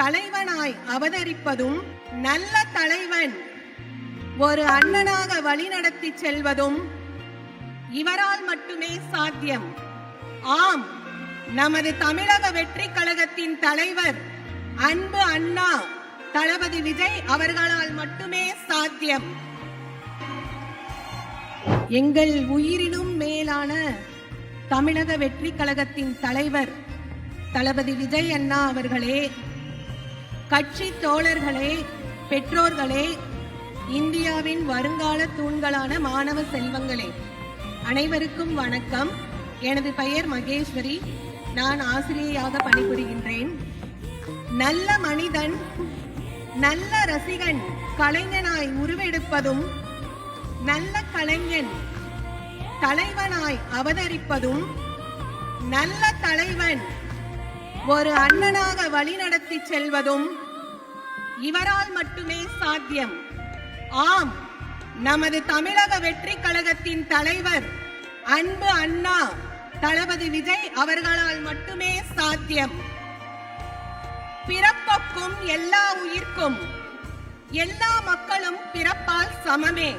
தலைவனாய் அவதரிப்பதும் நல்ல தலைவன். ஒரு அண்ணனாக வழிநடத்தி செல்வதும் இவரால் மட்டுமே சாத்தியம். ஆம் நமது தமிழக வெற்றி கழகத்தின் தலைவர் அன்பு அண்ணா தளபதி விஜய் அவர்களால் மட்டுமே சாத்தியம். எங்கள் உயிரினும் மேலான தமிழக வெற்றி கழகத்தின் தலைவர் தளபதி விஜய் அண்ணா அவர்களே கட்சி தோழர்களே பெற்றோர்களே இந்தியாவின் வருங்கால தூண்களான மாணவ செல்வங்களே அனைவருக்கும் வணக்கம். எனது பெயர் மகேஸ்வரி. நான் ஆசிரியையாக பணிபுரிகின்றேன். நல்ல மனிதன் நல்ல ரசிகன் கலைஞனாய் உருவெடுப்பதும் நல்ல கலைஞன் தலைவனாய் அவதரிப்பதும் நல்ல தலைவன் ஒரு அண்ணனாக வழிநடத்தி செல்வதும் இவரால் மட்டுமே சாத்தியம். ஆம் நமது தமிழக வெற்றி கழகத்தின் தலைவர் அன்பு அண்ணா தளபதி விஜய் அவர்களால் மட்டுமே சாத்தியம். பிறப்புக்கும் எல்லா உயிர்க்கும் எல்லா மக்களும் பிறப்பால் சமமே.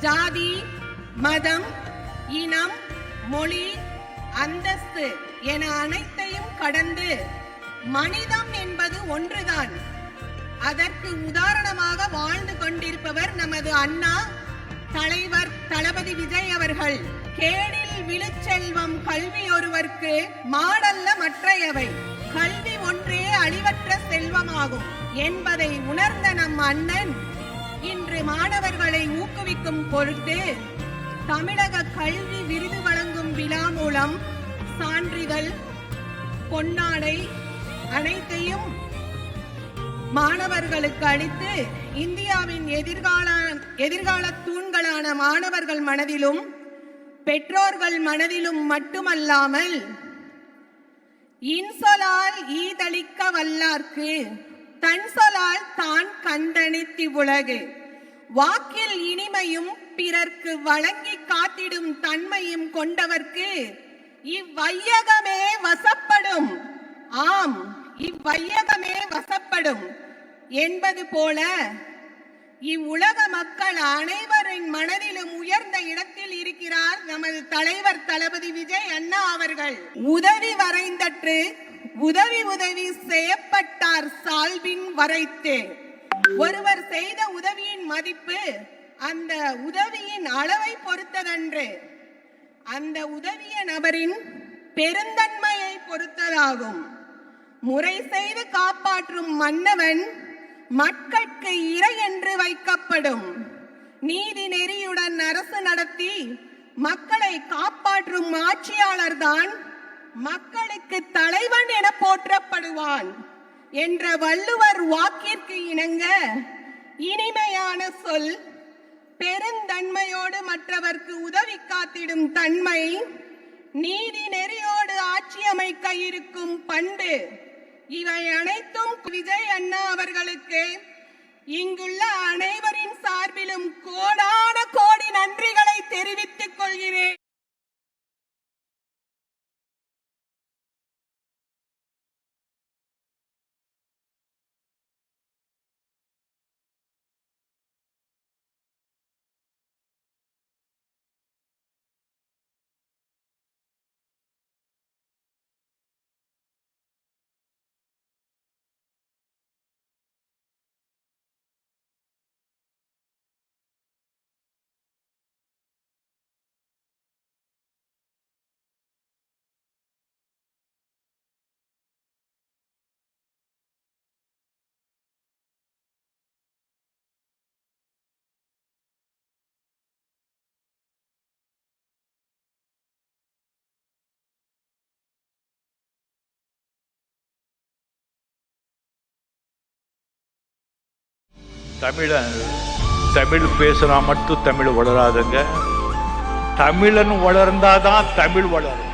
ஜாதி மதம் இனம் மொழி அந்தஸ்து. என அனைத்தையும் கடந்து மனிதம் என்பது ஒன்றுதான். அதற்கு உதாரணமாக வாழ்ந்து கொண்டிருப்பவர் நமது அண்ணா தலைவர் தளபதி விஜய் அவர்கள். கேடில் விழுச்செல்வம் கல்வி ஒருவர்க்கு மாடல்ல மற்றையவை. கல்வி ஒன்றே அழிவற்ற செல்வமாகும் என்பதை உணர்ந்த நம் அண்ணன் இன்று மாணவர்களை ஊக்குவிக்கும் பொருட்டு தமிழக கல்வி விருது வழங்கும் விழா மூலம் சான்றிதழ் பொன்னாடை அனைத்தையும் மாணவர்களுக்கு அளித்து இந்தியாவின் எதிர்கால எதிர்கால தூண்களான மாணவர்கள் மனதிலும் பெற்றோர்கள் மனதிலும் மட்டுமல்லாமல் இன்சொலால் ஈதளிக்க வல்லார்க்கு தன் சொலால் தான் கண்டனித்தி உலகு. வாக்கில் இனிமையும் பிறர்க்கு வழங்கி காத்திடும் தன்மையும் கொண்டவர்க்கு இவ்வையகமே வசப்படும். ஆம் இவ்வையகமே வசப்படும். என்பது போல இவ்வுலக மக்கள் அனைவரின் மனதிலும் உயர்ந்த இடத்தில் இருக்கிறார் நமது தலைவர் தளபதி விஜய் அண்ணா அவர்கள். உதவி வரைந்தற்று உதவி உதவி செய்யப்பட்டார் சால்பின் வரைத்து. ஒருவர் செய்த உதவியின் மதிப்பு அந்த உதவியின் அளவை பொறுத்ததன்று. அந்த உதவிய நபரின் பெருந்தன்மையை பொறுத்ததாகும். முறை செய்து காப்பாற்றும் மன்னவன் மக்கட்கு இறை என்று வைக்கப்படும். நீதி நெறியுடன் அரசு நடத்தி மக்களை காப்பாற்றும் ஆட்சியாளர்தான் மக்களுக்கு தலைவன் என போற்றப்படுவான் என்ற வள்ளுவர் வாக்கிற்கு இணங்க இனிமையான சொல் பெருந்தன்மையோடு மற்றவர்க்கு உதவி காத்திடும் தன்மை நீதி நெறியோடு ஆட்சி அமைக்க இருக்கும் பண்பு. இவை அனைத்தும் விஜய் அண்ணா அவர்களுக்கு இங்குள்ள அனைவரின் சார்பிலும் கோடான கோடி நன்றிகளை தெரிவித்துக் கொள்கிறேன். தமிழன் தமிழ் பேசுனா மட்டும் தமிழ் வளராதுங்க. தமிழன் வளர்ந்தாதான் தமிழ் வளரும்.